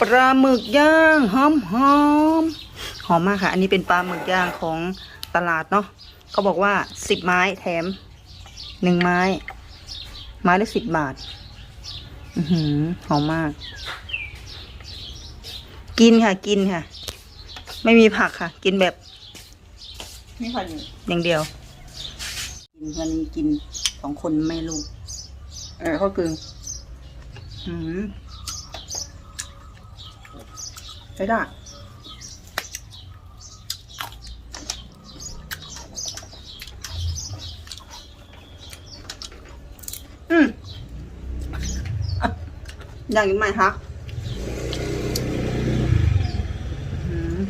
ปลาหมึกย่างหอมหอมหอมมากค่ะ อันนี้เป็นปลาหมึกย่างของตลาดเนาะเขาบอกว่าสิบไม้แถมหนึ่งไม้ ไม้ละสิบบาท อือหือหอมมาก กินค่ะ กินค่ะ ไม่มีผักค่ะ กินแบบไม่ค่อยอย่างเดียว กินวันนี้กินสองคนไม่ลูกเออเขากึ่งอืม ใช้ได้อืมอะอย่างนี้ไหมคะอืม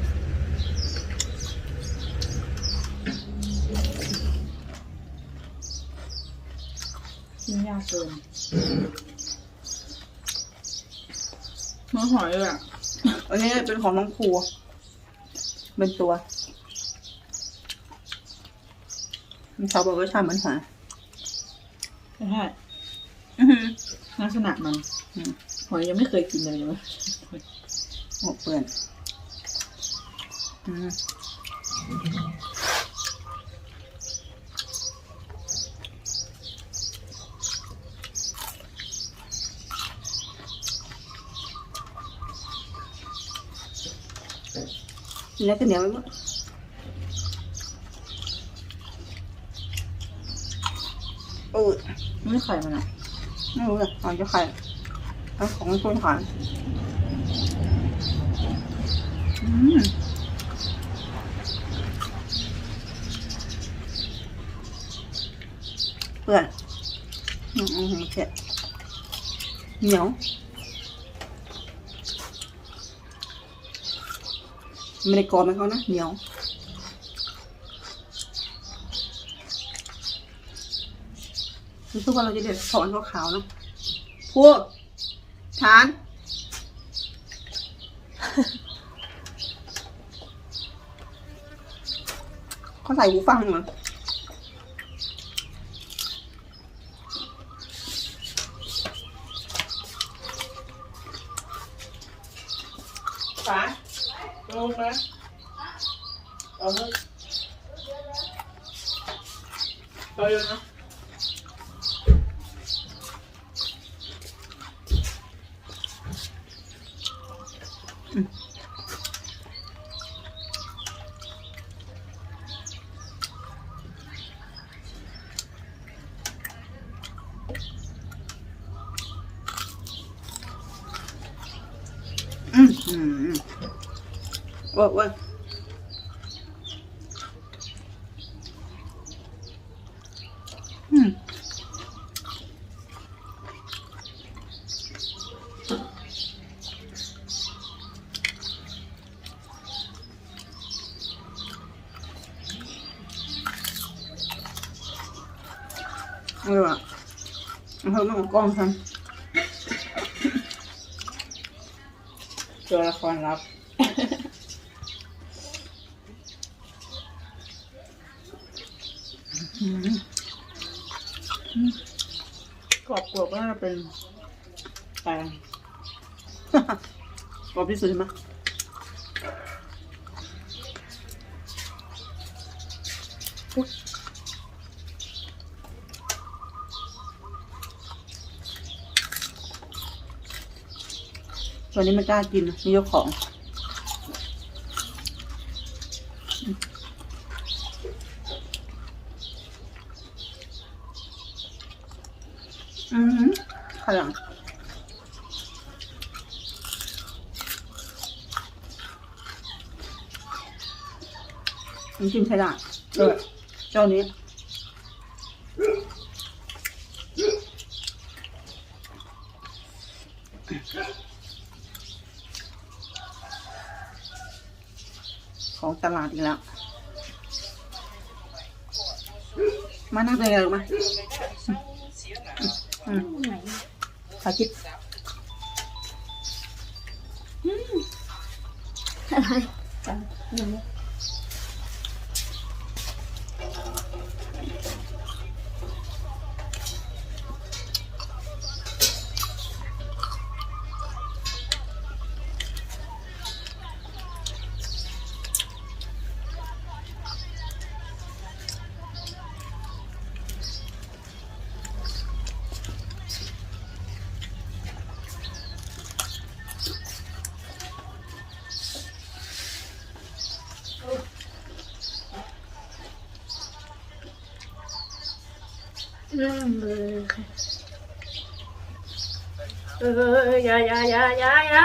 กินยากเกินมันหอยเลยอะ อันนี้เป็นของน้องครูเป็นตัวเขาบอกว่าชาเหมือนหอยใช่ใช่อื้อหือลักษณะมันอืมหอยยังไม่เคยกินเลยนะโอ้เปื่อนอืม เนื้อก็เหนียวไปหมดโอ้ยไม่ไข่มันอะไม่รู้เลยเอาจะใครเอาของคนขายอืมเปื่อนอืมอืมเผ็ดเหนียว ไม่ได้กรอบไหมเขานะเหนียวรู้สึกว่าเราจะเด็ดถอนขาวๆเนาะพวกทานเขาใส่หูฟังเหรอป๋า ลงนะเอาเลยเอาว่าว่าอืมเออว่ะเอาเพิ่มมากกล้องฉันตัวละครลับ อืม กรอบกรอบก็น่าจะเป็นแตงกรอบที่สุดใช่ไหมตัวนี้ไม่กล้ากินนี่ยกของ อือหือขาวหลังน้ำจิ้มใช้ได้เออเจ้านี้ของตลาดอีกแล้ว มานั่งเลยกันมา อืมขอคิดอ อืมเลยค่ะเอออย่าอย่าอย่าอย่าอย่า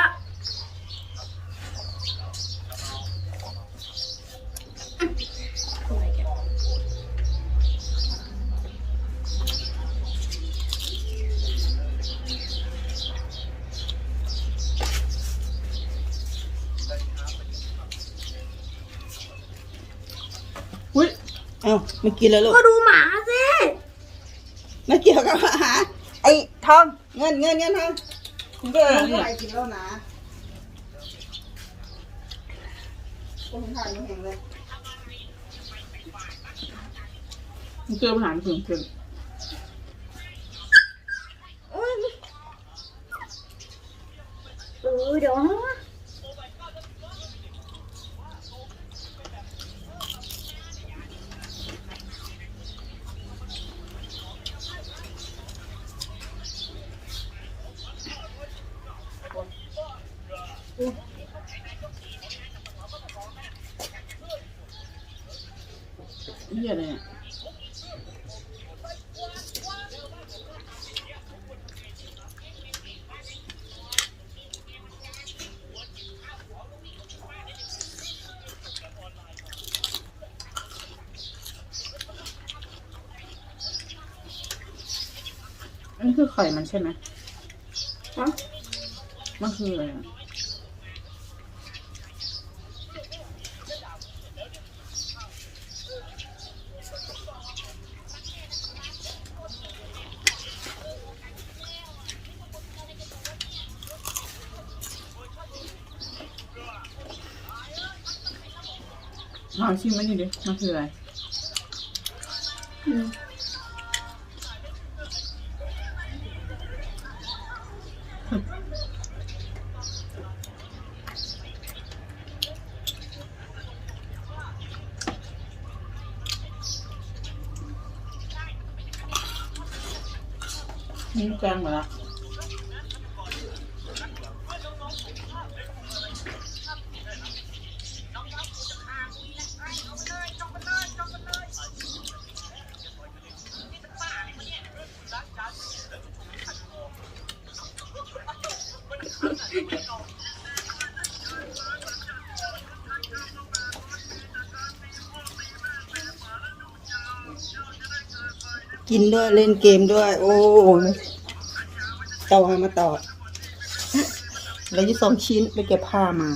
อุ้ยเอ้าไม่กินแล้วลูก ก็ดูหมา สิไม่เกี่ยวกับอาหารไอ้ทองเงินเงินเงินทองคุณก็เอาไปกินแล้วนะคนถ่ายมันแห่งเลยมันเจอปัญหาถึงถึงเออเดี๋ยว เหี้ยอะไรเนี่ยอันนี้คือไข่มันใช่ไหมฮะมันคืออะไรอะ ลองชิมมันดิดิมันคืออะไรอืมนี่แกงหมดละ กินด้วยเล่นเกมด้วย โอ้ยต่อมาต่อแล้วยี่สองชิ้นไปเก็บผ้ามา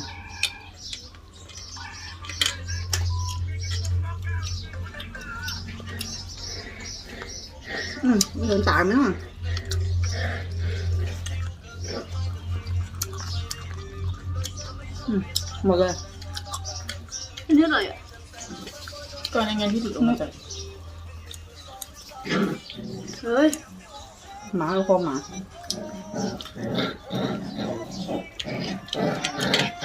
อืมไม่โดนตามนะ หมดเลยอันนี้อะไรอะก็ในงานที่ติดออกมาจากเฮ้ยหมาก็พอหมา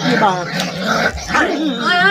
กี่บาทเฮ้ย